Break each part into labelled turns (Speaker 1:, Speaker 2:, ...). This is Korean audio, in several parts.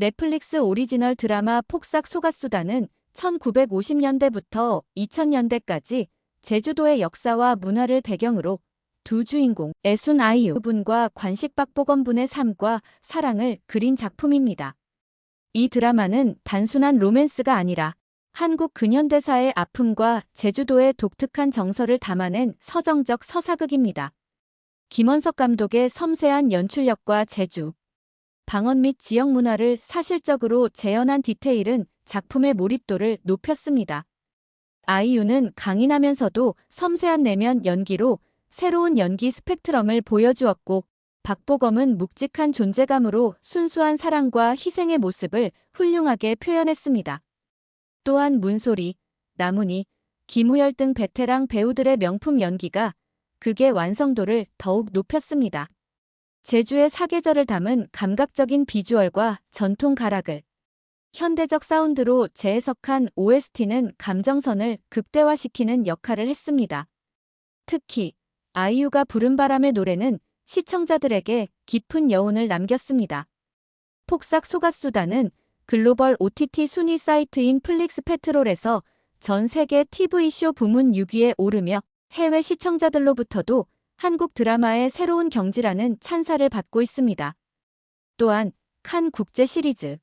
Speaker 1: 넷플릭스 오리지널 드라마 폭삭 소가수다는 1950년대부터 2000년대까지 제주도의 역사와 문화를 배경으로 두 주인공 애순 아이유 분과 관식 박보검 분의 삶과 사랑을 그린 작품입니다. 이 드라마는 단순한 로맨스가 아니라 한국 근현대사의 아픔과 제주도의 독특한 정서를 담아낸 서정적 서사극입니다. 김원석 감독의 섬세한 연출력과 제주, 방언 및 지역 문화를 사실적으로 재현한 디테일은 작품의 몰입도를 높였습니다. 아이유는 강인하면서도 섬세한 내면 연기로 새로운 연기 스펙트럼을 보여주었고, 박보검은 묵직한 존재감으로 순수한 사랑과 희생의 모습을 훌륭하게 표현했습니다. 또한 문소리, 나문희, 김우열 등 베테랑 배우들의 명품 연기가 극의 완성도를 더욱 높였습니다. 제주의 사계절을 담은 감각적인 비주얼과 전통 가락을 현대적 사운드로 재해석한 OST는 감정선을 극대화시키는 역할을 했습니다. 특히 아이유가 부른 바람의 노래는 시청자들에게 깊은 여운을 남겼습니다. 폭삭 소가수다는 글로벌 OTT 순위 사이트인 플릭스 페트롤에서 전 세계 TV쇼 부문 6위에 오르며 해외 시청자들로부터도 한국 드라마의 새로운 경지라는 찬사를 받고 있습니다. 또한 칸 국제 시리즈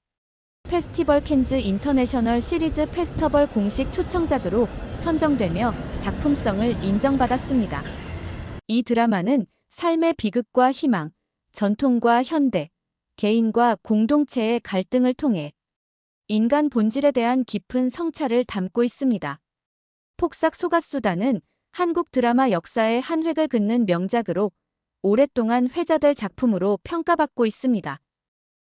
Speaker 1: 페스티벌 캔즈 인터내셔널 시리즈 페스터벌 공식 초청작으로 선정되며 작품성을 인정받았습니다. 이 드라마는 삶의 비극과 희망, 전통과 현대, 개인과 공동체의 갈등을 통해 인간 본질에 대한 깊은 성찰을 담고 있습니다. 폭삭 소가수다는 한국 드라마 역사의 한 획을 긋는 명작으로 오랫동안 회자될 작품으로 평가받고 있습니다.